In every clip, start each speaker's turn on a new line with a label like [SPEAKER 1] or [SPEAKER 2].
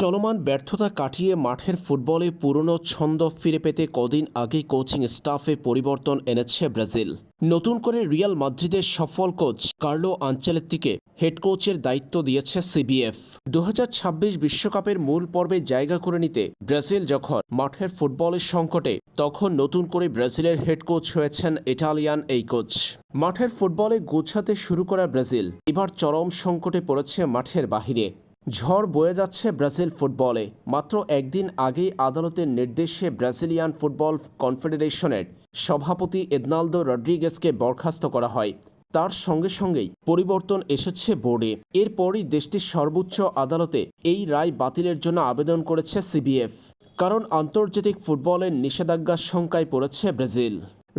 [SPEAKER 1] চলমান ব্যর্থতা কাটিয়ে মাঠের ফুটবলে পুরনো ছন্দ ফিরে পেতে কদিন আগেই কোচিং স্টাফে পরিবর্তন এনেছে ব্রাজিল। নতুন করে রিয়াল মাদ্রিদের সফল কোচ কার্লো আঞ্চেলেত্তিকে হেড কোচের দায়িত্ব দিয়েছে সিবিএফ। দু বিশ্বকাপের মূল পর্বে জায়গা করে নিতে ব্রাজিল যখন মাঠের ফুটবলের সংকটে, তখন নতুন করে ব্রাজিলের হেড কোচ হয়েছেন ইটালিয়ান এই কোচ। মাঠের ফুটবলে গোছাতে শুরু করা ব্রাজিল, এবার চরম সংকটে পড়েছে মাঠের বাহিরে। ঝড় বয়ে যাচ্ছে ব্রাজিল ফুটবলে। মাত্র একদিন আগেই আদালতের নির্দেশে ব্রাজিলিয়ান ফুটবল কনফেডারেশনের সভাপতি এদনালদো রড্রিগেসকে বরখাস্ত করা হয়। তার সঙ্গে সঙ্গেই পরিবর্তন এসেছে বোর্ডে। এরপরই দেশটির সর্বোচ্চ আদালতে এই রায় বাতিলের জন্য আবেদন করেছে সিবিএফ। কারণ আন্তর্জাতিক ফুটবলের নিষেধাজ্ঞার শঙ্কায় পড়েছে ব্রাজিল।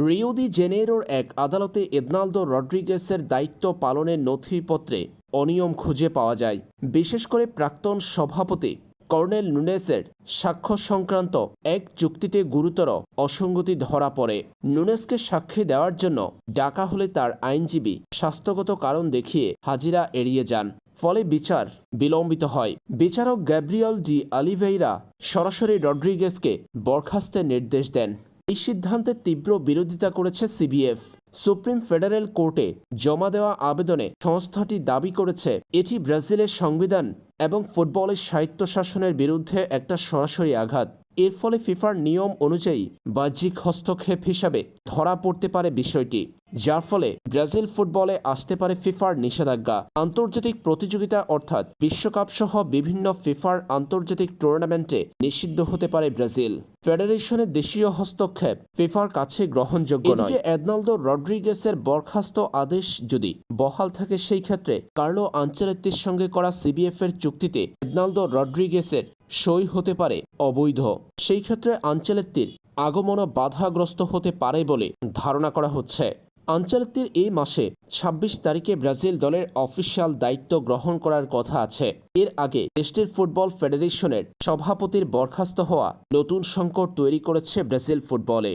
[SPEAKER 1] রিও দি জেনেরোর এক আদালতে এদনালদো রড্রিগেসের দায়িত্ব পালনের নথিপত্রে অনিয়ম খুঁজে পাওয়া যায়। বিশেষ করে প্রাক্তন সভাপতি কর্নেল নুনেসের সাক্ষ্য সংক্রান্ত এক চুক্তিতে গুরুতর অসঙ্গতি ধরা পড়ে। নুনেসকে সাক্ষী দেওয়ার জন্য ডাকা হলে তার আইনজীবী স্বাস্থ্যগত কারণ দেখিয়ে হাজিরা এড়িয়ে যান, ফলে বিচার বিলম্বিত হয়। বিচারক গ্যাব্রিয়ল ডি আলিভেইরা সরাসরি রড্রিগেসকে বরখাস্তের নির্দেশ দেন। এই সিদ্ধান্তের তীব্র বিরোধিতা করেছে সিবিএফ। সুপ্রিম ফেডারেল কোর্টে জমা দেওয়া আবেদনে সংস্থাটি দাবি করেছে, এটি ব্রাজিলের সংবিধান এবং ফুটবলের স্বায়ত্তশাসনের বিরুদ্ধে একটা সরাসরি আঘাত। এর ফলে ফিফার নিয়ম অনুযায়ী বাহ্যিক হস্তক্ষেপ হিসাবে ধরা পড়তে পারে বিষয়টি। যার ফলে ব্রাজিল ফুটবলে আসতে পারে ফিফার নিষেধাজ্ঞা। আন্তর্জাতিক প্রতিযোগিতা অর্থাৎ বিশ্বকাপ সহ বিভিন্ন ফিফার আন্তর্জাতিক টুর্নামেন্টে নিষিদ্ধ হতে পারে ব্রাজিল। ফেডারেশনের দেশীয় হস্তক্ষেপ ফিফার কাছে গ্রহণযোগ্য নয়। এদনালদো রড্রিগেসের বরখাস্ত আদেশ যদি বহাল থাকে সেই ক্ষেত্রে কার্লো আঞ্চেলেত্তির সঙ্গে করা সিবিএফ এর চুক্তিতে এদনালদো রড্রিগেসের সই হতে পারে অবৈধ। সেই ক্ষেত্রে আঞ্চেলেত্তির আগমনও বাধাগ্রস্ত হতে পারে বলে ধারণা করা হচ্ছে। আঞ্চলিকটির এই মাসে ২৬ তারিখে ব্রাজিল দলের অফিসিয়াল দায়িত্ব গ্রহণ করার কথা আছে। এর আগে দেশটির ফুটবল ফেডারেশনের সভাপতির বরখাস্ত হওয়া নতুন সংকট তৈরি করেছে ব্রাজিল ফুটবলে।